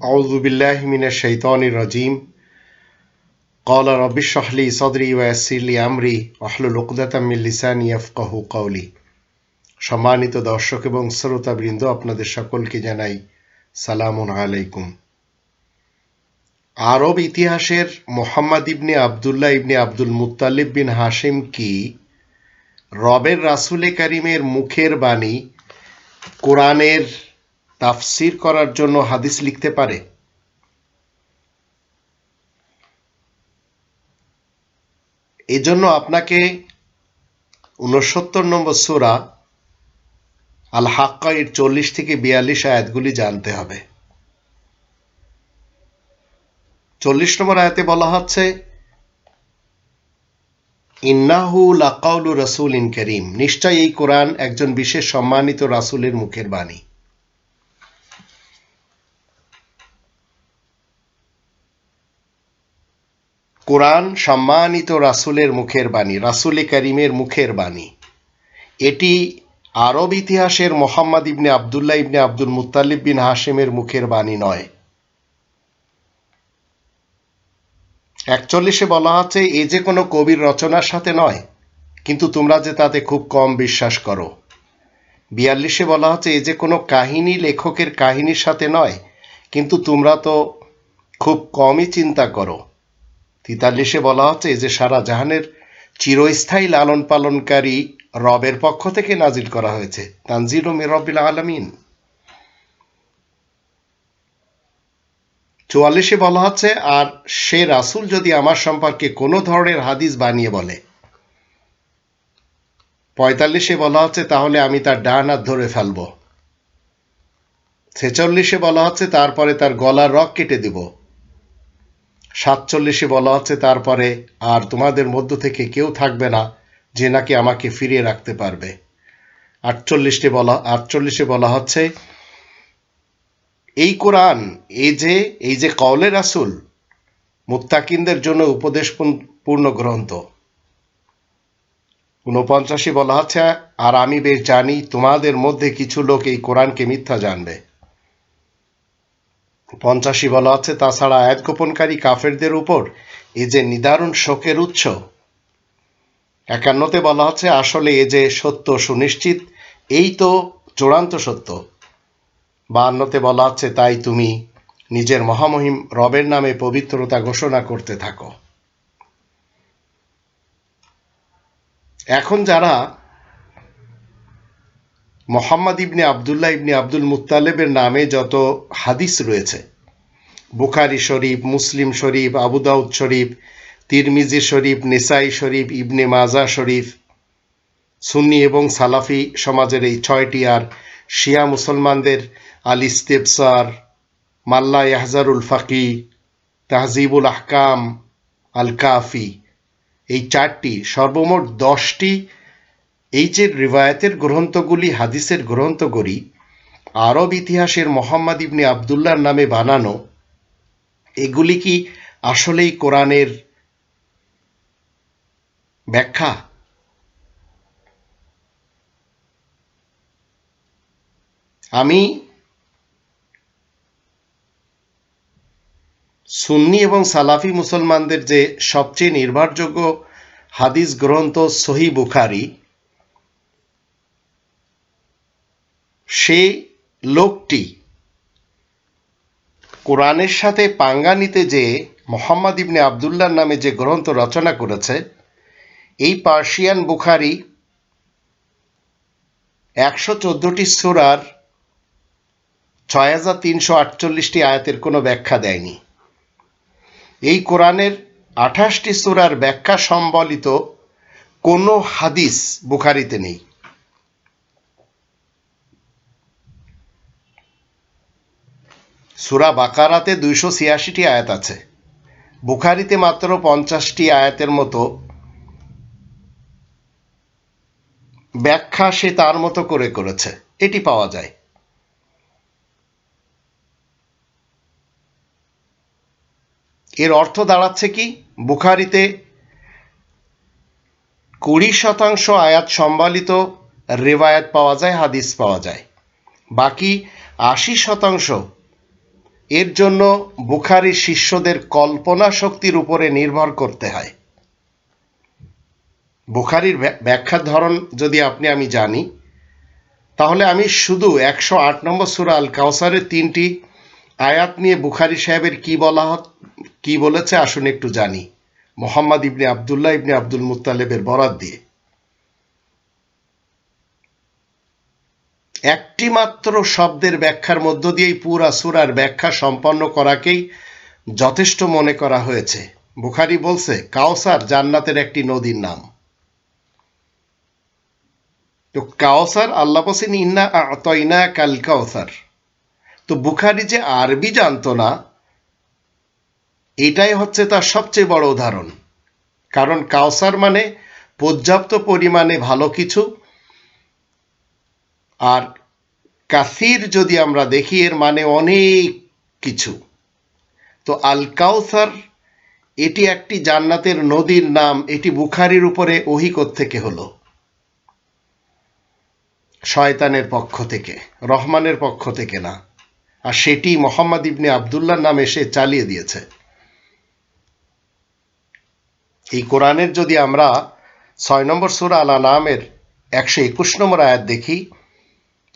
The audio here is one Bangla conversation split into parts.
أعوذ بالله من الشيطان الرجيم قال رب اشرح لي صدري ويسر لي أمري واحلل عقدة من লিসানি يفقه قولي সম্মানিত দর্শক এবং শ্রোতাবৃন্দ আপনাদের সকলকে জানাই সালামুন আলাইকুম আরব ইতিহাসের মোহাম্মদ ইবনে আবদুল্লাহ ইবনে আব্দুল মুত্তালিব বিন হাশিম কি রবের রাসুলে কারিমের মুখের বাণী কোরআনের তাফসির করার জন্য হাদিস লিখতে পারে? এজন্য আপনাকে উনসত্তর নম্বর সুরা আল হাক্কা এর চল্লিশ থেকে বিয়াল্লিশ আয়াতগুলি জানতে হবে। চল্লিশ নম্বর আয়াতে বলা হচ্ছে, ইন্নাহু লাকাউলু রসুল ইন করিম। নিশ্চয় এই কোরআন একজন বিশেষ সম্মানিত রাসুলের মুখের বাণী। কোরআন সম্মানিত রাসুলের মুখের বাণী, রাসুলে করিমের মুখের বাণী। এটি আরব ইতিহাসের মোহাম্মদ ইবনে আবদুল্লাহ ইবনে আব্দুল মুতালিব বিন হাসিমের মুখের বাণী নয়। একচল্লিশে বলা হচ্ছে এ যে কোনো কবির রচনার সাথে নয়, কিন্তু তোমরা যে তাতে খুব কম বিশ্বাস করো। বিয়াল্লিশে বলা হচ্ছে এ যে কোনো কাহিনী লেখকের কাহিনীর সাথে নয়, কিন্তু তোমরা তো খুব কমই চিন্তা করো। তিতাল্লিশে বলা হচ্ছে যে সারা জাহানের চিরস্থায়ী লালন পালনকারী রবের পক্ষ থেকে নাজিল করা হয়েছে। তানজিল ও মেরবিল আলমিন। চুয়াল্লিশে বলা হচ্ছে, আর সে রাসুল যদি আমার সম্পর্কে কোনো ধরনের হাদিস বানিয়ে বলে। পঁয়তাল্লিশে বলা হচ্ছে, তাহলে আমি তার ডান হাত ধরে ফেলব। ছেচল্লিশে বলা হচ্ছে, তারপরে তার গলার রক কেটে দিব। সাতচল্লিশে বলা হচ্ছে তারপরে আর তোমাদের মধ্য থেকে কেউ থাকবে না যে নাকি আমাকে ফিরিয়ে রাখতে পারবে। আটচল্লিশটি বলা, আটচল্লিশে বলা হচ্ছে, এই কোরআন এই যে এই যে কওলে রাসুল, মুত্তাকিনদের জন্য উপদেশ পূর্ণ গ্রন্থ। ঊনপঞ্চাশে বলা হচ্ছে আর আমি বেশ জানি, তোমাদের মধ্যে কিছু লোক এই কোরআনকে মিথ্যা জানবে। পঞ্চাশি বলা হচ্ছে তাছাড়া আয়াত গোপনকারী কাফেরদের উপর এ যে নিদারুণ শোকের উৎস, একান্নতে বলা হচ্ছে আসলে এ যে সত্য সুনিশ্চিত, এই তো চূড়ান্ত সত্য। বান্নতে বলা হচ্ছে তাই তুমি নিজের মহামহিম রবের নামে পবিত্রতা ঘোষণা করতে থাকো। এখন যারা মোহাম্মদ ইবনে আবদুল্লাহ ইবনে আব্দুল মুতালেবের নামে যত হাদিস রয়েছে, বুখারি শরীফ, মুসলিম শরীফ আবুদাউদ শরীফ, তিরমিজি শরীফ, নেসাই শরীফ, ইবনে মাজা শরীফ, সুন্নি এবং সালাফি সমাজের এই ছয়টি আর শিয়া মুসলমানদের আল ইস্তেবসার, মাল্লা ইয়াহজারুল ফাকি, তাহজিবুল আহকাম, আল কাফি, এই চারটি সর্বমোট দশটি এই যে রিবায়তের গ্রন্থগুলি, হাদিসের গ্রন্থগুলি, আরব ইতিহাসের মোহাম্মদ ইবনে আবদুল্লার নামে বানানো, এগুলি কি আসলেই কোরআনের ব্যাখ্যা? আমি সুন্নি এবং সালাফি মুসলমানদের যে সবচেয়ে নির্ভরযোগ্য হাদিস গ্রন্থ সহি বুখারি সে লোকটি কোরআনের সাথে পাঙ্গা নিতে যে মোহাম্মদ ইবনে আবদুল্লার নামে যে গ্রন্থ রচনা করেছে, এই পার্সিয়ান বুখারি একশো চোদ্দটি সুরার ছয় হাজার তিনশো আটচল্লিশটি আয়াতের কোনো ব্যাখ্যা দেয়নি। এই কোরআনের আঠাশটি সুরার ব্যাখ্যা সম্বলিত কোনো হাদিস বুখারিতে নেই। সুরা বাকারাতে দুইশো ছিয়াশিটি আয়াত আছে। বুখারিতে মাত্র পঞ্চাশটি আয়াতের মতো ব্যাখ্যা সে তার মতো করে করেছে। এটি পাওয়া যায়। এর অর্থ দাঁড়াচ্ছে কি? বুখারিতে কুড়ি শতাংশ আয়াত সম্বলিত রেওয়ায়াত পাওয়া যায়, হাদিস পাওয়া যায়। বাকি আশি শতাংশ এর জন্য বুখারি শিষ্যদের কল্পনা শক্তির উপরে নির্ভর করতে হয়। বুখারির ব্যাখ্যার ধরন যদি আপনি, আমি জানি, তাহলে আমি শুধু একশো আট নম্বর সুরা আল কাউসারের তিনটি আয়াত নিয়ে বুখারি সাহেবের কি বলা কি বলেছে আসুন একটু জানি। মোহাম্মদ ইবনে আবদুল্লাহ ইবনে আব্দুল মুতালেবের বরাত দিয়ে। একটি মাত্র শব্দের ব্যাখ্যার মধ্য দিয়েই পুরা সুরার ব্যাখ্যা সম্পন্ন করাকেই যথেষ্ট মনে করা হয়েছে। বুখারি বলছে কাউসার জান্নাতের একটি নদীর নাম। তো কাউসার আল্লাহ বসেন ইন্না আতইনা কাল কাউসার তো বুখারি যে আরবি জানতো না, এটাই হচ্ছে তার সবচেয়ে বড় উদাহরণ। কারণ কাউসার মানে পর্যাপ্ত পরিমাণে ভালো কিছু আর কাসির যদি আমরা দেখি, এর মানে অনেক কিছু। তো আল কাউসার, এটি একটি জান্নাতের নদীর নাম, এটি বুখারির উপরে ওহি থেকে হলো? শয়তানের পক্ষ থেকে, রহমানের পক্ষ থেকে না। আর সেটি মোহাম্মদ ইবনে আবদুল্লাহ নামে সে চালিয়ে দিয়েছে। এই কোরআনের যদি আমরা ছয় নম্বর সুরা আলা নামের একশো একুশ নম্বর আয়াত দেখি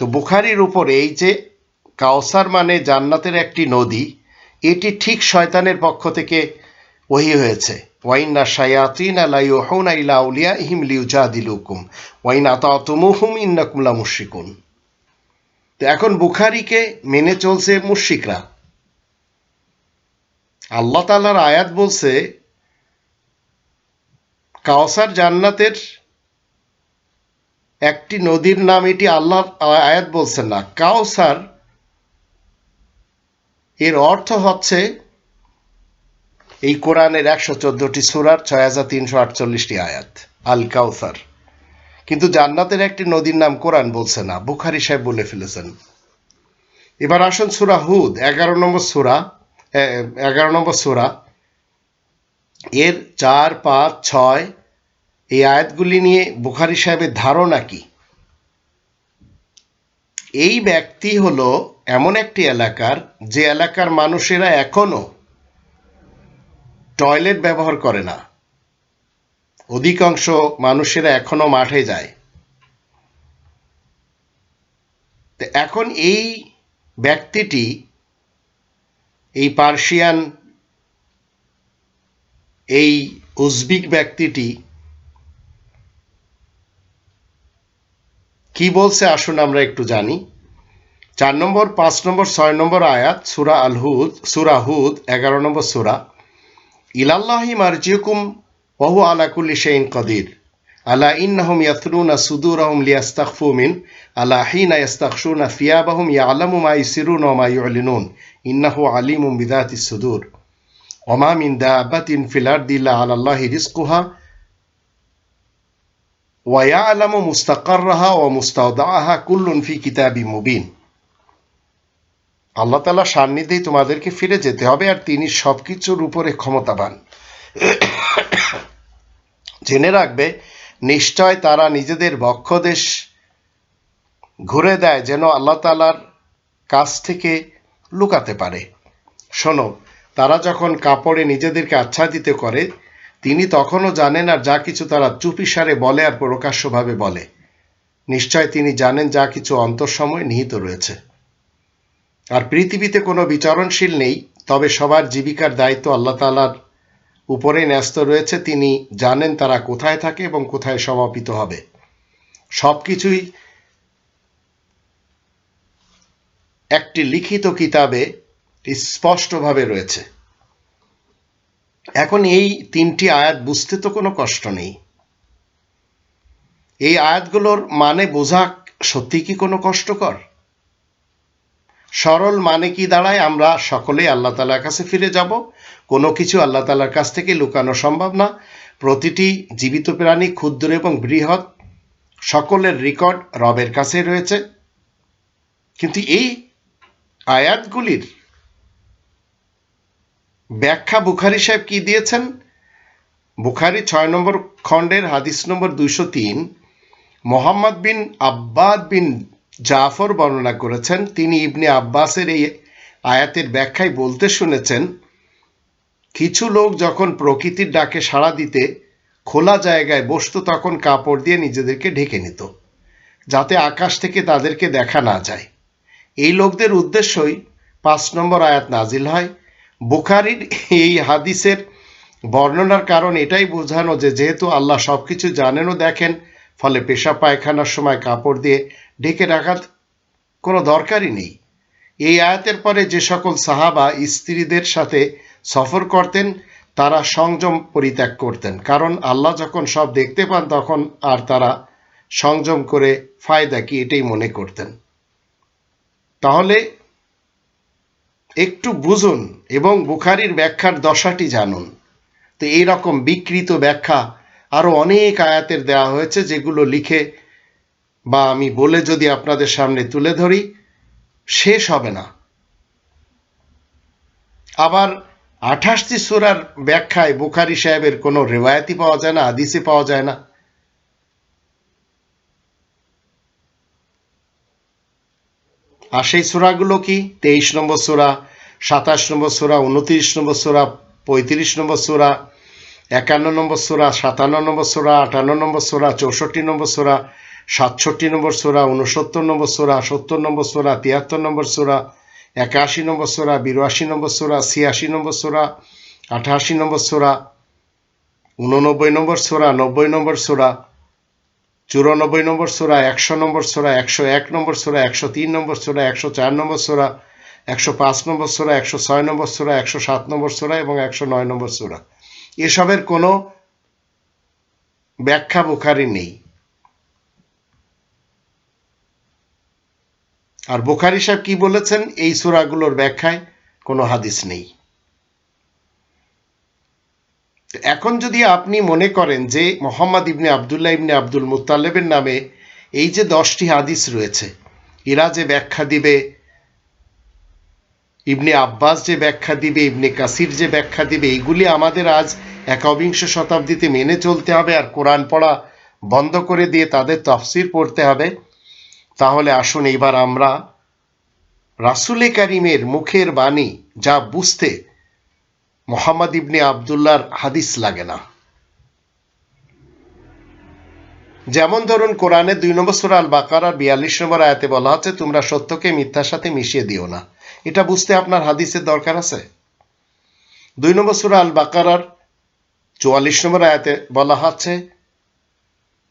তো বুখারির উপর এই যে কাউসার মানে জান্নাতের একটি নদী, এটি ঠিক শয়তানের পক্ষ থেকে ওহি হয়েছে। ওয়াইনা শায়াতিন আলাইহুন ইলা আউলিয়া ইহিম লিউজাদিলুকুম ওয়াইন আতাতুমুহুম ইন্নাকুম লা মুশরিকুন তো এখন বুখারিকে মেনে চলছে মুশরিকরা। আল্লাহ তাআলার আয়াত বলছে, কাউসার জান্নাতের একটি নদীর নাম এটি আল্লাহ আয়াত বলছেন না। কাউসার, এর অর্থ হচ্ছে এই কোরআনের একশো চোদ্দটি সুরার ছয় হাজার তিনশো আটচল্লিশটি আয়াত আল কাউসার কিন্তু জান্নাতের একটি নদীর নাম কোরআন বলছে না, বুখারি সাহেব বলে ফেলেছেন। এবার আসুন সুরা হুদ, এগারো নম্বর সুরা এগারো নম্বর সুরা। এর চার, পাঁচ, ছয় এই আয়াতগুলি নিয়ে বুখারি সাহেবের ধারণা কি? এই ব্যক্তি হলো এমন একটি এলাকার যে এলাকার মানুষেরা এখনও টয়লেট ব্যবহার করে না। অধিকাংশ মানুষেরা এখনও মাঠে যায়। এখন এই ব্যক্তিটি এই পার্সিয়ান, এই উজবিক ব্যক্তিটি কি বলছে? আসুন আমরা একটু জানি। চার নম্বর, পাঁচ নম্বর, ছয় নম্বর আয়াত, সুরা আল হুদ, সুরা হুদ, এগারো নম্বর সুরা। ইলাল্লাহি মারজিউকুম ওহু আলা কুল্লি শাইইন কদির। আলা ইন্নাহুম ইয়াথরুনা সুদুরাহুম লিয়াস্তাখফু মিন। আলা হিনা ইয়াস্তাখশুনা ফিয়াবাহুম ইয়ালামু মা ইউসিরুনা ওয়া মা ইউলিনুন। ইন্নাহু আলিমুম বিদাতি সুদুর। ওমা মিন দাবাতিন ফিল আরদি ইল্লা আলাল্লাহি রিজকুহা। ওয়া ইয়ালামু মুস্তাকাররাহা ওয়া মুস্তাওদাআহা কুল্লুন ফি মুবিন আল্লাহ তালা সান্নিধ্যেই তোমাদেরকে ফিরে যেতে হবে আর তিনি সবকিছুর উপরে ক্ষমতাবান। জেনে রাখবে, নিশ্চয় তারা নিজেদের বক্ষদেশ ঘুরে দেয় যেন আল্লাহ তালার কাছ থেকে লুকাতে পারে। শোনো, তারা যখন কাপড়ে নিজেদেরকে আচ্ছাদিত করে তিনি তখনও জানেন আর যা কিছু তারা চুপিসারে বলে আর প্রকাশ্যভাবে বলে। নিশ্চয় তিনি জানেন যা কিছু অন্তঃসময় নিহিত রয়েছে। আর পৃথিবীতে কোনো বিচরণশীল নেই, তবে সবার জীবিকার দায়িত্ব আল্লাহ তালার উপরে ন্যস্ত রয়েছে। তিনি জানেন তারা কোথায় থাকে এবং কোথায় সমাপিত হবে। সব কিছুই একটি লিখিত কিতাবে স্পষ্টভাবে রয়েছে। এখন এই তিনটি আয়াত বুঝতে তো কোনো কষ্ট নেই। এই আয়াতগুলোর মানে বোঝা সত্যি কি কোনো কষ্টকর? সরল মানে কি দাঁড়ায়? আমরা সকলেই আল্লাহ তালার কাছে ফিরে যাব। কোনো কিছু আল্লাহ তালার কাছ থেকে লুকানো সম্ভব না। প্রতিটি জীবিত প্রাণী, ক্ষুদ্র এবং বৃহৎ, সকলের রেকর্ড রবের কাছে রয়েছে। কিন্তু এই আয়াতগুলির ব্যাখ্যা বুখারি সাহেব কি দিয়েছেন? বুখারি ছয় নম্বর খণ্ডের হাদিস নম্বর দুইশো তিন। মোহাম্মদ বিন আব্বাদ বিন জাফর বর্ণনা করেছেন। তিনি ইবনে আব্বাসের এই আয়াতের ব্যাখ্যায় বলতে শুনেছেন, কিছু লোক যখন প্রকৃতির ডাকে সাড়া দিতে খোলা জায়গায় বসতো তখন কাপড় দিয়ে নিজেদেরকে ঢেকে নিত, যাতে আকাশ থেকে তাদেরকে দেখা না যায়। এই লোকদের উদ্দেশ্যই পাঁচ নম্বর আয়াত নাজিল হয়। বুখারির এই হাদিসের বর্ণনার কারণ এটাই বোঝানো যে যেহেতু আল্লাহ সব কিছু জানেন ও দেখেন, ফলে পেশা পায়খানার সময় কাপড় দিয়ে ঢেকে রাখার কোনো দরকারই নেই। এই আয়াতের পরে যে সকল সাহাবা স্ত্রীদের সাথে সফর করতেন, তারা সংযম পরিত্যাগ করতেন। কারণ আল্লাহ যখন সব দেখতে পান, তখন আর তারা সংযম করে ফায়দা কি এটাই মনে করতেন। তাহলে একটু বুঝুন এবং বুখারির ব্যাখ্যার দশাটি জানুন। তো এই রকম বিকৃত ব্যাখ্যা আরও অনেক আয়াতের দেওয়া হয়েছে যেগুলো লিখে বা আমি বলে যদি আপনাদের সামনে তুলে ধরি, শেষ হবে না। আবার আঠাশটি সুরার ব্যাখ্যায় বুখারি সাহেবের কোনো রেওয়ায়তি পাওয়া যায় না আদিসে পাওয়া যায় না। আর সেই সুরাগুলো কি তেইশ নম্বর সুরা সাতাশ নম্বর সুরা উনত্রিশ নম্বর সুরা পঁয়ত্রিশ নম্বর সুরা একান্ন নম্বর সুরা সাতান্ন নম্বর সুরা আটান্ন নম্বর সুরা চৌষট্টি নম্বর সুরা সাতষট্টি নম্বর সুরা উনসত্তর নম্বর সুরা সত্তর নম্বর সুরা তিয়াত্তর নম্বর সুরা একাশি নম্বর সুরা বিরাশি নম্বর সুরা ছিয়াশি নম্বর সুরা আঠাশি নম্বর সুরা উননব্বই নম্বর সুরা নব্বই নম্বর সুরা চুরানব্বই নম্বর সুরা, একশো নম্বর সুরা, একশো এক নম্বর সুরা, একশো তিন নম্বর সুরা, একশো চার নম্বর সুরা, একশো পাঁচ নম্বর সোরা, একশো ছয় নম্বর সুরা, একশো সাত নম্বর সুরা এবং একশো নয় নম্বর সুরা। এসবের কোনো ব্যাখ্যা বুখারি নেই। আর বুখারি সাহেব কি বলেছেন? এই সুরাগুলোর ব্যাখ্যায় কোনো হাদিস নেই। এখন যদি আপনি মনে করেন যে মোহাম্মদ ইবনে আবদুল্লাহ ইবনে আব্দুল মুতালেবের নামে এই যে দশটি হাদিস রয়েছে, এরা যে ব্যাখ্যা দিবে, ইবনে আব্বাস যে ব্যাখ্যা দিবে, ইবনে কাসির যে ব্যাখ্যা দিবে এইগুলি আমাদের আজ একবিংশ শতাব্দীতে মেনে চলতে হবে আর কোরআন পড়া বন্ধ করে দিয়ে তাদের তফসির পড়তে হবে। তাহলে আসুন এইবার আমরা রাসুলে কারিমের মুখের বাণী যা বুঝতে মোহাম্মদ ইবনে আবদুল্লার হাদিস লাগে না। যেমন ধরুন কোরআনে দুই নম্বর সুরা আল বাকার বিয়াল্লিশ নম্বর আয়াতে বলা হচ্ছে তোমরা সত্যকে মিথ্যার সাথে মিশিয়ে দিও না। এটা বুঝতে আপনার হাদিসের দরকার আছে? দুই নম্বর সুরা আল বাকার চুয়াল্লিশ নম্বর আয়াতে বলা হচ্ছে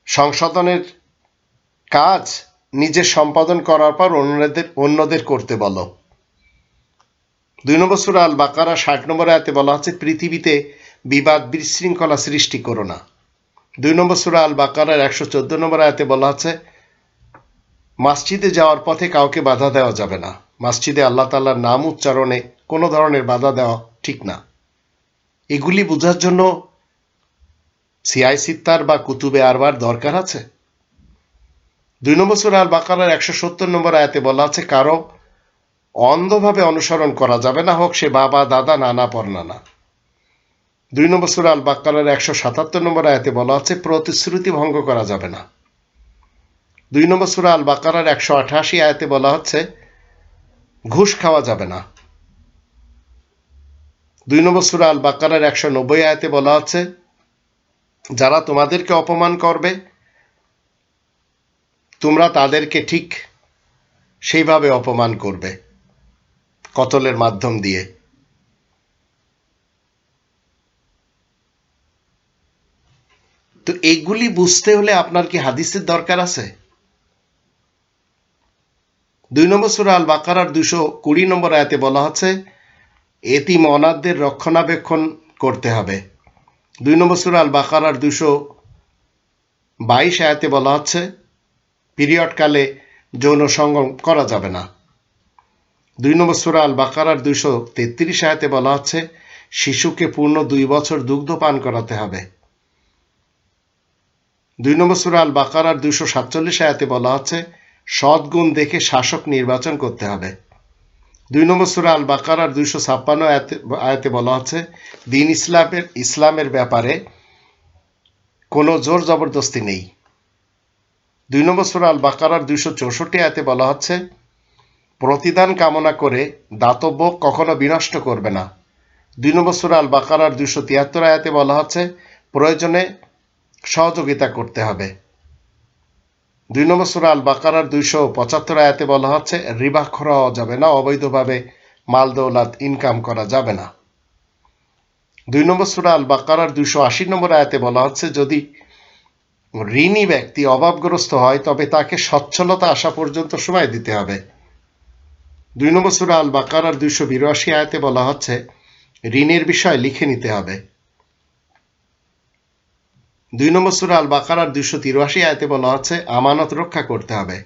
সংশোধনের কাজ নিজে সম্পাদন করার পর অন্যদের অন্যদের করতে বলো। দুই নম্বর সুরা আল বাকারা ষাট নম্বর আয়াতে বলা হচ্ছে, পৃথিবীতে বিবাদ বিশৃঙ্খলা সৃষ্টি করো না। দুই নম্বর সুরা আল বাকারার একশো চোদ্দ নম্বর আয়াতে বলা হচ্ছে, মসজিদে যাওয়ার পথে কাউকে বাধা দেওয়া যাবে না। মসজিদে আল্লাহ তাল্লার নাম উচ্চারণে কোনো ধরনের বাধা দেওয়া ঠিক না। এগুলি বোঝার জন্য সিআই সিত্তার বা কুতুবে আরবার দরকার আছে। দুই নম্বর সুরা আল বাকারার একশো সত্তর নম্বর আয়াতে বলা আছে, কারও অন্ধভাবে অনুসরণ করা যাবে না হোক, সে বাবা, দাদা, নানা, পরনানা। দুই নম্বর সুরা আল বাক্কালের একশো সাতাত্তর নম্বর আয়াতে বলা আছে, প্রতিশ্রুতি ভঙ্গ করা যাবে না। দুই নম্বর সুরা আল বাকারার একশো আঠাশি আয়াতে বলা হচ্ছে, ঘুষ খাওয়া যাবে না। দুই নম্বর সুরা আল বাকারার একশো নব্বই আয়াতে বলা হচ্ছে, যারা তোমাদেরকে অপমান করবে, তোমরা তাদেরকে ঠিক সেইভাবে অপমান করবে। কতলের মাধ্যম দিয়ে? তো এগুলি বুঝতে হলে আপনার কি হাদিসের দরকার আছে? দুই নম্বর সুরা আল বাকারার দুশো কুড়ি নম্বর আয়াতে বলা হচ্ছে এতিম অনাথদের রক্ষণাবেক্ষণ করতে হবে। দুই নম্বর সুরা আল বাকারার দুশো বাইশ আয়াতে বলা হচ্ছে পিরিয়ডকালে যৌন সঙ্গম করা যাবে না। দুই নম্বর সুরা আল বাকারার দুইশো তেত্রিশ আয়াতে বলা হচ্ছে, শিশুকে পূর্ণ দুই বছর দুগ্ধ পান করাতে হবে। দুই নম্বর সুরা আল বাকারার দুইশো সাতচল্লিশ আয়াতে বলা হচ্ছে, সদ্গুণ দেখে শাসক নির্বাচন করতে হবে। দুই নম্বর সুরা আল বাকারার দুইশো ছাপ্পান্ন আয়াতে বলা হচ্ছে, দিন ইসলামের ইসলামের ব্যাপারে কোনো জোর জবরদস্তি নেই। দুই নম্বর সুরা আল বাকারার দুইশো চৌষট্টি আয়াতে বলা হচ্ছে প্রতিদান কামনা করে দাতব্য কখনো বিনষ্ট করবে না। দুই নম্বর সুরা আল বাকারার দুশো তিয়াত্তর আয়াতে বলা হচ্ছে, প্রয়োজনে সহযোগিতা করতে হবে। দুই নম্বর সুরা আল বাকারার দুইশো পঁচাত্তর আয়াতে বলা হচ্ছে, রিবা খরা যাবে না, অবৈধভাবে মাল দৌলাত ইনকাম করা যাবে না। দুই নম্বর সুরা আল বাকারার দুইশো আশি নম্বর আয়াতে বলা হচ্ছে, যদি ঋণী ব্যক্তি অভাবগ্রস্ত হয়, তবে তাকে সচ্ছলতা আসা পর্যন্ত সময় দিতে হবে। দুই নম্বর সুরা আল বাকারার দুইশো বিরাশি আয়াতে বলা হচ্ছে, ঋণের বিষয় লিখে নিতে হবে। দুই নম্বর সুরা আল বাকারার দুইশো তিরাশি আয়তে বলা হচ্ছে, আমানত রক্ষা করতে হবে।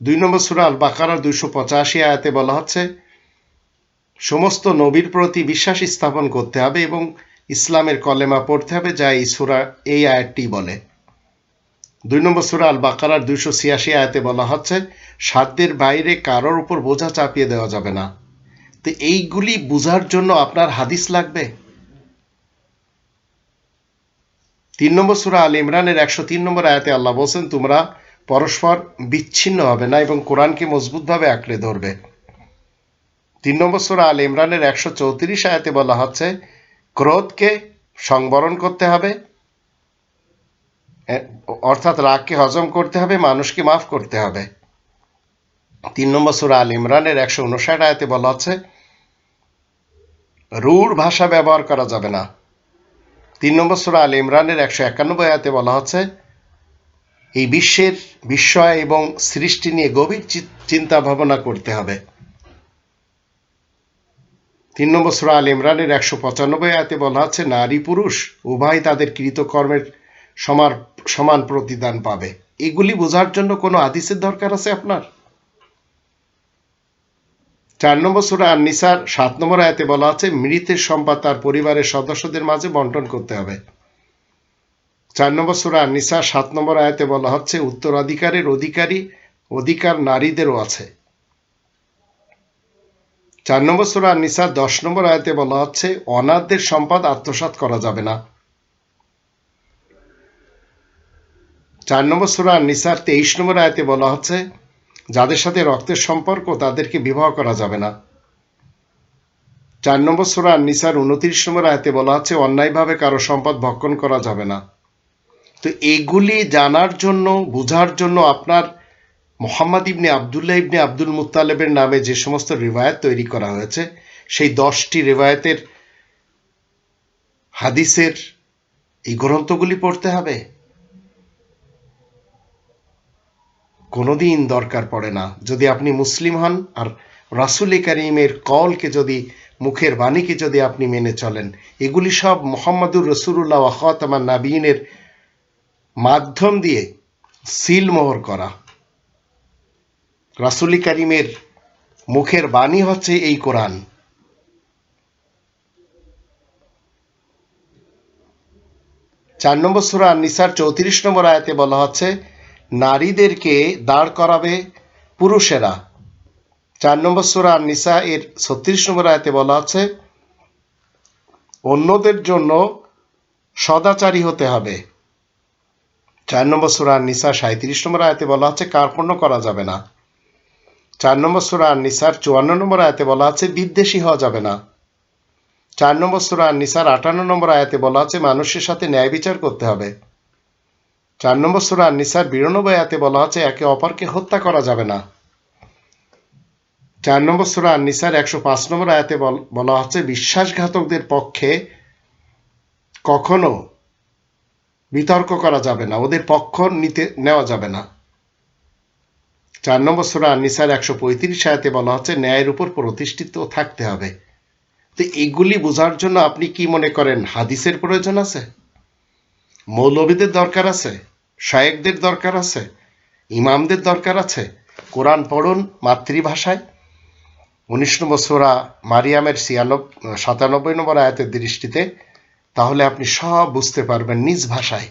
দুই নম্বর সুরা আল বাকারার দুইশো পঁচাশি আয়াতে বলা হচ্ছে, সমস্ত নবীর প্রতি বিশ্বাস স্থাপন করতে হবে এবং ইসলামের কলেমা পড়তে হবে, যা এই সুরা, এই আয়াতটি বলে। দুই নম্বর সুরা আল বাকারার দুইশো ছিয়াশি আয়াতে বলা হচ্ছে, সাধ্যের বাইরে কারোর উপর বোঝা চাপিয়ে দেওয়া যাবে না। তো এইগুলি বোঝার জন্য আপনার হাদিস লাগবে? তিন নম্বর সুরা আল ইমরানের একশো তিন নম্বর আয়াতে আল্লাহ বলছেন, তোমরা পরস্পর বিচ্ছিন্ন হবে না এবং কোরআনকে মজবুতভাবে আঁকড়ে ধরবে। তিন নম্বর সুরা আল ইমরানের একশো চৌত্রিশ আয়াতে বলা হচ্ছে, ক্রোধকে সংবরণ করতে হবে অর্থাৎ রাগকে হজম করতে হবে, মানুষকে মাফ করতে হবে। তিন নম্বর সুরা আল ইমরানের একশো উনষাট আয়াতে বলা হচ্ছে রূঢ় ভাষা ব্যবহার করা যাবে না। তিন নম্বর সুরা আল ইমরানের একশো একানব্বই আয়াতে বলা হচ্ছে এই বিশ্বের বিস্ময় এবং সৃষ্টি নিয়ে গভীর চিন্তা ভাবনা করতে হবে। তিন নম্বর সুরা আল ইমরানের একশো পঁচানব্বই আয়াতে বলা হচ্ছে নারী পুরুষ উভয় তাদের কৃতকর্মের সমান সমান প্রতিদান পাবে। এগুলি বোঝার জন্য কোনো আদিসের দরকার আছে আপনার? চার নম্বর সুরা আর নিসার সাত নম্বর আয়াতে বলা আছে, মৃতের সম্পদ তার পরিবারের সদস্যদের মাঝে বন্টন করতে হবে। চার নম্বর সুরা আর নিসার সাত নম্বর আয়াতে বলা হচ্ছে, উত্তরাধিকারের অধিকারী, অধিকার নারীদেরও আছে। চার নম্বর সুরা আর নিসার দশ নম্বর আয়াতে বলা হচ্ছে, অনাথদের সম্পদ আত্মসাত করা যাবে না। চার নম্বর সুরা নিসার তেইশ নম্বর আয়তে বলা হচ্ছে, যাদের সাথে রক্তের সম্পর্ক তাদেরকে বিবাহ করা যাবে না। চার নম্বর সুরা নিসার উনত্রিশ নম্বর আয়তে বলা হচ্ছে, অন্যায়ভাবে কারও সম্পদ ভক্ষণ করা যাবে না। তো এগুলি জানার জন্য, বোঝার জন্য আপনার মোহাম্মদ ইবনে আবদুল্লাহ ইবনে আব্দুল মুতালেবের নামে যে সমস্ত রিবায়ত তৈরি করা হয়েছে, সেই দশটি রিবায়তের হাদিসের এই গ্রন্থগুলি পড়তে হবে। কোনোদিন দরকার পড়ে না। যদি আপনি মুসলিম হন আর রাসুল করিমের কলকে যদি, মুখের বাণীকে যদি আপনি মেনে চলেন, এগুলি সব মোহাম্মদুর রসুল্লাহ আখতামান নাবিনের মাধ্যম দিয়ে সিলমোহর করা। রাসুলি করিমের মুখের বাণী হচ্ছে এই কোরআন। চার নম্বর সুরা নিসার চৌত্রিশ নম্বর আয়াতে বলা হচ্ছে নারীদেরকে দাঁড় করাবে পুরুষেরা। চার নম্বর সুরা নিসা এর ছত্রিশ নম্বর আয়তে বলা আছে, অন্যদের জন্য সদাচারী হতে হবে। চার নম্বর সুরা নিসা সাঁত্রিশ নম্বর আয়তে বলা আছে, কার্পণ্য করা যাবে না। চার নম্বর সুরা নিসার চুয়ান্ন নম্বর আয়তে বলা আছে, বিদ্বেষী হওয়া যাবে না। চার নম্বর সুরা নিসার আটান্ন নম্বর আয়াতে বলা আছে, মানুষের সাথে ন্যায় বিচার করতে হবে। চার নম্বর সুরা নিসার বিরানব্বই আয়াতে বলা আছে, একে অপরকে হত্যা করা যাবে না। চার নম্বর সুরা নিসার একশো পাঁচ নম্বর আয়াতে বলা হচ্ছে, বিশ্বাসঘাতকদের পক্ষে কখনো বিতর্ক করা যাবে না, ওদের পক্ষ নিতে, নেওয়া যাবে না। চার নম্বর সুরা নিসার একশো পঁয়ত্রিশ আয়াতে বলা হচ্ছে, ন্যায়ের উপর প্রতিষ্ঠিত থাকতে হবে। তো এগুলি বোঝার জন্য আপনি কি মনে করেন? হাদিসের প্রয়োজন আছে? মৌলবীদের দরকার আছে, শায়েকদের দরকার আছে, ইমামদের দরকার আছে। কোরআন পড়ুন মাতৃভাষায়। উনিশ নম্বর সোরা মারিয়ামের ছিয়ানব্বই সাতানব্বই নম্বর আয়াতের দৃষ্টিতে, তাহলে আপনি সব বুঝতে পারবেন নিজ ভাষায়।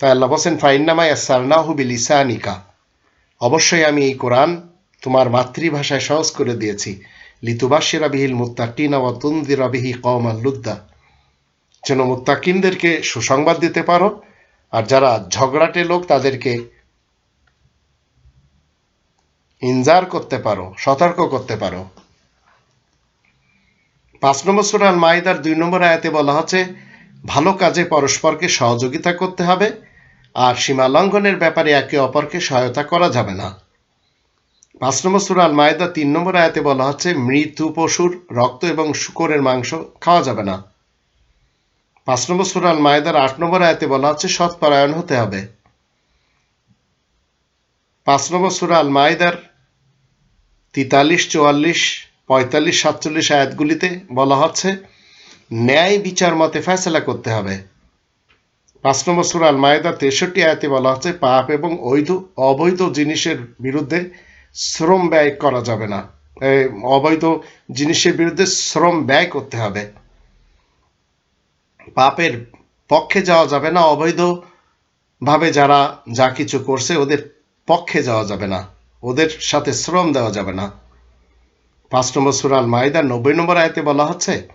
তাই আল্লাহ বসেন ফাইন্নামাই সারনাহু বিল ইসানিকা অবশ্যই আমি এই কোরআন তোমার মাতৃভাষায় সহজ করে দিয়েছি। লিতুবাসিরা বিহিল মুত্তাকিনা ওয়া তুন্দিরা বিহি কওমান লুদ্দা। যেন মুত্তাকিনদেরকে সুসংবাদ দিতে পারো, আর যারা ঝগড়াটে লোক, তাদেরকে ইনজার করতে পারো, সতর্ক করতে পারো। পাঁচ নম্বর সুরাল মাইদার দুই নম্বর আয়াতে বলা হচ্ছে, ভালো কাজে পরস্পরকে সহযোগিতা করতে হবে, আর সীমা লঙ্ঘনের ব্যাপারে একে অপরকে সহায়তা করা যাবে না। পাঁচ নম্বর সুরাল মায়দা তিন নম্বর আয়াতে বলা হচ্ছে মৃত্যু পশুর রক্ত এবং শুকরের মাংস খাওয়া যাবে না। পাঁচ নম্বর সুরাল মায়দার আট নম্বর আয়াতে বলা হচ্ছে, সৎপরায়ণ হতে হবে। পাঁচ নম্বর সুরাল মায়দার তিতাল্লিশ, চুয়াল্লিশ, পঁয়তাল্লিশ, সাতচল্লিশ আয়াতগুলিতে বলা হচ্ছে, ন্যায় বিচার মতে ফেসলা করতে হবে। পাঁচ নম্বর সুরাল মায়েদা তেষট্টি আয়াতে বলা হচ্ছে, পাপ এবং অবৈধ অবৈধ জিনিসের বিরুদ্ধে শ্রম ব্যয় করা যাবে না। অবৈধ জিনিসের বিরুদ্ধে শ্রম ব্যয় করতে হবে। পাপের পক্ষে যাওয়া যাবে না। অবৈধ ভাবে যারা যা কিছু করছে, ওদের পক্ষে যাওয়া যাবে না। ওদের সাথে শ্রম দেওয়া যাবে না। পাঁচ নম্বর সুরাল মাইদা নব্বই নম্বর আয়তে বলা হচ্ছে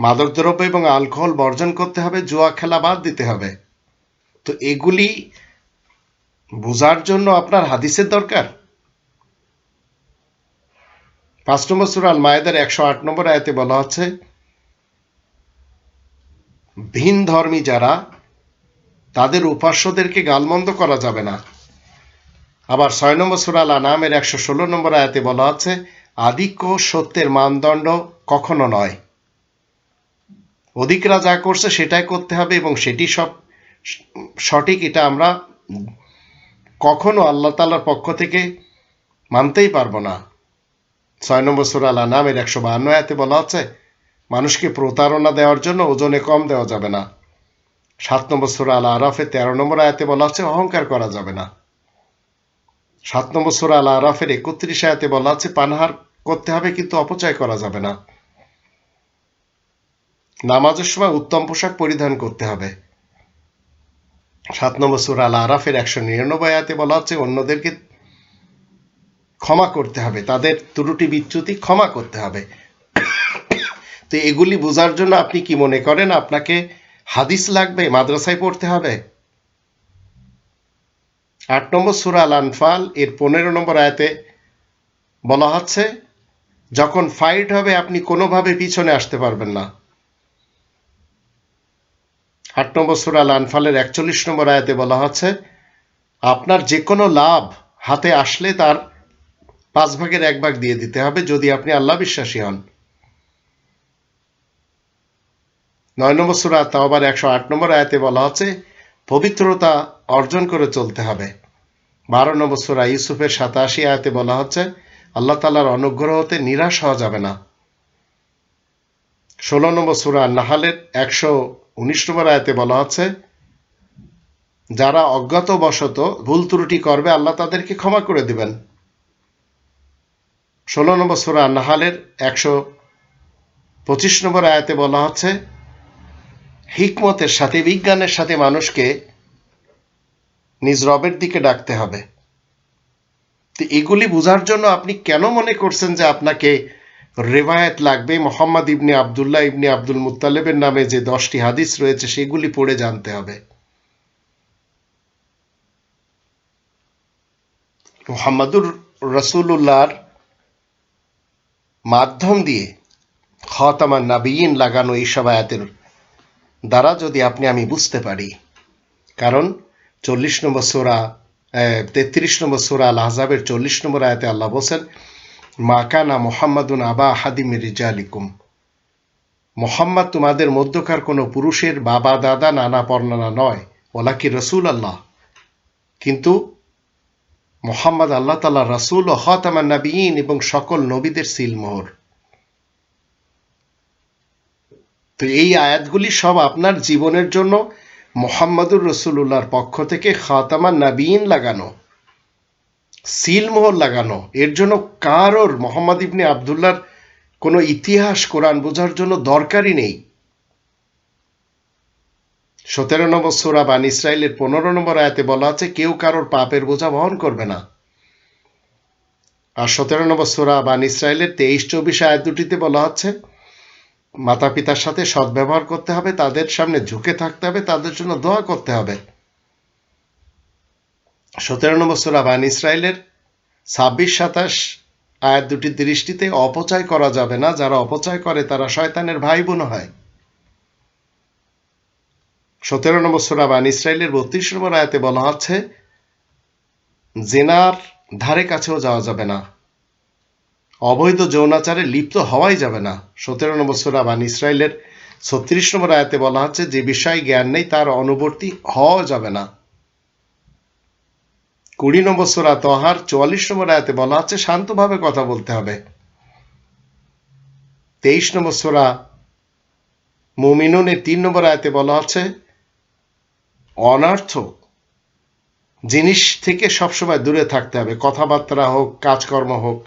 মাদকদ্রব্য এবং আলকোহল বর্জন করতে হবে, জুয়া খেলা বাদ দিতে হবে। তো এগুলি বোঝার জন্য আপনার হাদিসের দরকার। পাঁচ নম্বর সুরাল মায়েদের একশো আট নম্বর আয়তে বলা হচ্ছে ভিন ধর্মী যারা, তাদের উপাস্যদেরকে গালমন্দ করা যাবে না। আবার ছয় নম্বর সুরাল আনামের একশো ষোলো নম্বর আয়াতে বলা হচ্ছে আধিক্য সত্যের মানদণ্ড কখনো নয়। অধিকরা যা করছে সেটাই করতে হবে এবং সেটি সব সঠিক, এটা আমরা কখনো আল্লাহ তাল্লার পক্ষ থেকে মানতেই পারব না। ছয় নম্বর সুরাল আনামের একশো বাহান্ন আয়াতে বলা হচ্ছে মানুষকে প্রতারণা দেওয়ার জন্য ওজনে কম দেওয়া যাবে না। সাত নম্বর সুরা আল আরাফে তেরো নম্বর আয়াতে বলা হচ্ছে, অহংকার করা যাবে না। সাত নম্বর সুরা আল আরাফের একত্রিশ আয়াতে বলা হচ্ছে, পানহার করতে হবে কিন্তু অপচয় করা যাবে না। নামাজের সময় উত্তম পোশাক পরিধান করতে হবে। সাত নম্বর সুরা আল আরাফের একশো নিরানব্বই আয়াতে বলা হচ্ছে, অন্যদেরকে ক্ষমা করতে হবে, তাদের ত্রুটি বিচ্যুতি ক্ষমা করতে হবে। তো এগুলি বোঝার জন্য আপনি কি মনে করেন? আপনাকে হাদিস লাগবে? মাদ্রাসায় পড়তে হবে? আট নম্বর সুরা আনফাল এর পনেরো নম্বর আয়াতে বলা হচ্ছে, যখন ফাইট হবে, আপনি কোনোভাবে পিছনে আসতে পারবেন না। আট নম্বর সুরা আল আনফালের একচল্লিশ নম্বর আয়াতে বলা হচ্ছে, আপনার যে কোনো লাভ হাতে আসলে তার পাঁচ ভাগের এক ভাগ দিয়ে দিতে হবে, যদি আপনি আল্লাহ বিশ্বাসী হন। নয় নম্বর সুরা তাওবার একশো আট নম্বর আয়াতে বলা হচ্ছে, পবিত্রতা অর্জন করে চলতে হবে। বারো নম্বর সুরা ইউসুফের সাতাশি আয়াতে বলা হচ্ছে, আল্লাহ তালার অনুগ্রহ হতে নিরাশ হওয়া যাবে না। ষোলো নম্বর সুরা নাহালের একশো উনিশ নম্বর আয়াতে বলা হচ্ছে, যারা অজ্ঞাতবশত ভুল ত্রুটি করবে, আল্লাহ তাদেরকে ক্ষমা করে দিবেন। ষোলো নম্বর সুরা নাহালের একশো পঁচিশ নম্বর আয়াতে বলা হচ্ছে হিকমতের সাথে, বিজ্ঞানের সাথে মানুষকে নিজ রবের দিকে ডাকতে হবে। তো এগুলি বোঝার জন্য আপনি কেন মনে করছেন যে আপনাকে রেবায়েত লাগবে? মোহাম্মদ ইবনে আবদুল্লাহ ইবনে আব্দুল মুতালেবের নামে যে দশটি হাদিস রয়েছে, সেগুলি পড়ে জানতে হবে। মোহাম্মদুর রসুল্লাহর মাধ্যম দিয়ে খতামান নাবিয়িন লাগানো এইসব আয়াতের দ্বারা যদি আপনি আমি বুঝতে পারি। কারণ চল্লিশ নম্বর সোরা তেত্রিশ নম্বর সোরা আল আহজাবের চল্লিশ নম্বর আয়াতে আল্লাহ বলছেন মাকানা মোহাম্মদুন আবা হাদিম রিজালিকুম। মোহাম্মদ তোমাদের মধ্যকার কোনো পুরুষের বাবা, দাদা, নানা পর্ণনা নয় ওলা কি রসুল আল্লাহ। কিন্তু মোহাম্মদ আল্লাহ তাল্লাহ রসুল ও হতামান নবীন এবং সকল নবীদের সিলমোহর। তো এই আয়াতগুলি সব আপনার জীবনের জন্য মোহাম্মদুর রসুল্লাহর পক্ষ থেকে খাতামা নাবিন লাগানো সিলমোহর লাগানো। এর জন্য কারোর মোহাম্মদ ইবনে আবদুল্লার কোনো ইতিহাস, কোরআন বোঝার জন্য দরকারই নেই। সতেরো নম্বর সোরা বান ইসরায়েলের পনেরো নম্বর আয়াতে বলা আছে, কেউ কারোর পাপের বোঝা বহন করবে না। আর সতেরো নম্বর সোরা বান ইসরায়েলের তেইশ, চব্বিশ আয়াত দুটিতে বলা হচ্ছে মাতা পিতার সাথে সদ্ব্যবহার করতে হবে, তাদের সামনে ঝুঁকে থাকতে হবে, তাদের জন্য দোয়া করতে হবে। সতেরো নম্বর সোরা বান ইসরায়েলের ছাব্বিশ, সাতাশ আয়াত দুটি দৃষ্টিতে অপচয় করা যাবে না। যারা অপচয় করে, তারা শয়তানের ভাই বোন হয়। সতেরো নম্বর সুরা বান ইসরায়েলের বত্রিশ নম্বর আয়াতে বলা হচ্ছে জেনার ধারে কাছেও যাওয়া যাবে না। অবৈধ যৌনাচারে লিপ্ত হওয়াই যাবে না। সতেরো নম্বর সুরা বান ইসরায়েলের ছত্রিশ নম্বর আয়াতে বলা হচ্ছে, যে বিষয়ে জ্ঞান নেই তার অনুবর্তী হওয়া যাবে না। কুড়ি নম্বর সুরা তহার চুয়াল্লিশ নম্বর আয়াতে বলা হচ্ছে, শান্তভাবে কথা বলতে হবে। তেইশ নম্বর সুরা মুমিনুনের তিন নম্বর আয়াতে বলা হচ্ছে, অনার্থ জিনিস থেকে সবসময় দূরে থাকতে হবে। কথাবার্তা হোক, কাজকর্ম হোক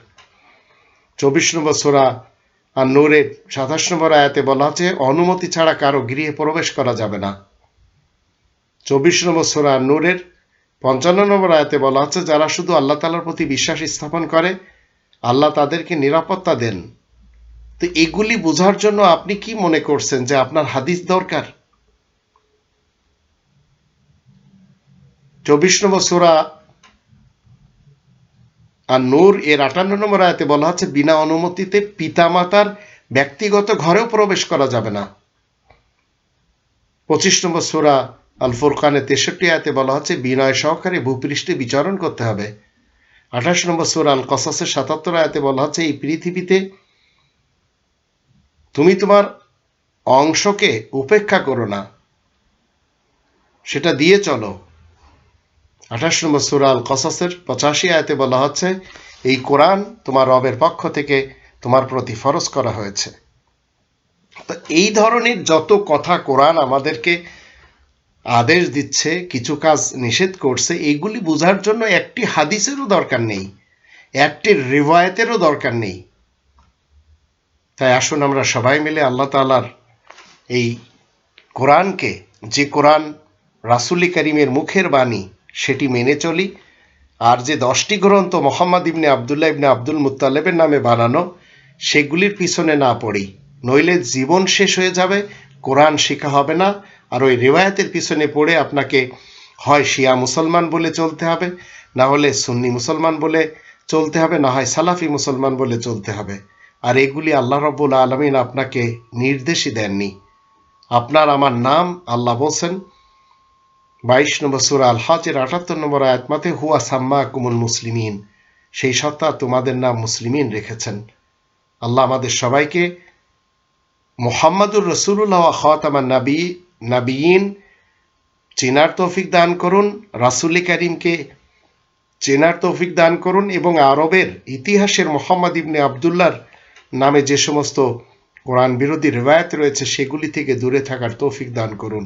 চব্বিশ নম্বর সোরা আর নূরের সাতাশ নম্বর আয়াতে বলা আছে, অনুমতি ছাড়া কারও গৃহে প্রবেশ করা যাবে না। চব্বিশ নম্বর সোরা নূরের পঞ্চান্ন নম্বর আয়াতে বলা আছে, যারা শুধু আল্লাহ তালার প্রতি বিশ্বাস স্থাপন করে, আল্লাহ তাদেরকে নিরাপত্তা দেন। তো এগুলি বোঝার জন্য আপনি কি মনে করছেন যে আপনার হাদিস দরকার? চব্বিশ নম্বর সোরা আর নূর এর আটান্ন নম্বর আয়াতে বলা হচ্ছে, বিনা অনুমতিতে পিতামাতার ব্যক্তিগত ঘরেও প্রবেশ করা যাবে না। পঁচিশ নম্বর সোরা আল ফুরকানের তেষট্টি আয়াতে বলা হচ্ছে, বিনয় সহকারে ভূপৃষ্ঠে বিচরণ করতে হবে। আঠাশ নম্বর সোরা আল কসাসের সাতাত্তর আয়াতে বলা হচ্ছে, এই পৃথিবীতে তুমি তোমার অংশকে উপেক্ষা করো না, সেটা দিয়ে চলো। আঠাশ নম্বর সুরা আল কসাসের পঁচাশি আয়তে বলা হচ্ছে, এই কোরআন তোমার রবের পক্ষ থেকে তোমার প্রতি ফরজ করা হয়েছে। তো এই ধরনের যত কথা কোরআন আমাদেরকে আদেশ দিচ্ছে, কিছু কাজ নিষেধ করছে, এইগুলি বোঝার জন্য একটি হাদিসেরও দরকার নেই, একটি রিওয়ায়তেরও দরকার নেই। তাই আসুন আমরা সবাই মিলে আল্লাহ তালার এই কোরআনকে, যে কোরআন রাসুলি করিমের মুখের বাণী সেটি মেনে চলি। আর যে দশটি গ্রন্থ মোহাম্মদ ইবনে আবদুল্লাহ ইবনে আব্দুল মুতালেবের নামে বানানো, সেগুলির পিছনে না পড়ি। নইলে জীবন শেষ হয়ে যাবে, কোরআন শেখা হবে না, আর ওই রেওয়ায়তের পিছনে পড়ে আপনাকে হয় শিয়া মুসলমান বলে চলতে হবে, না হলে সুন্নি মুসলমান বলে চলতে হবে, না হয় সালাফি মুসলমান বলে চলতে হবে। আর এগুলি আল্লাহ রব্বুল আলমিন আপনাকে নির্দেশই দেননি। আপনার আমার নাম আল্লাহ বলছেন বাইশ নম্বর সুরা আল হাজের আটাত্তর নম্বর আয়াতমাতে হুয়া সাম্মা কুমুল মুসলিমিন, সেই সত্তা তোমাদের নাম মুসলিমিন রেখেছেন। আল্লাহ আমাদের সবাইকে মোহাম্মদুর রসুল্লাহ খাতামান নাবি, নাবিয়িন, চেনার তৌফিক দান করুন, রাসুল করিমকে চেনার তৌফিক দান করুন এবং আরবের ইতিহাসের মোহাম্মদ ইবনে আবদুল্লার নামে যে সমস্ত কোরআন বিরোধী রেওয়ায়ত রয়েছে, সেগুলি থেকে দূরে থাকার তৌফিক দান করুন।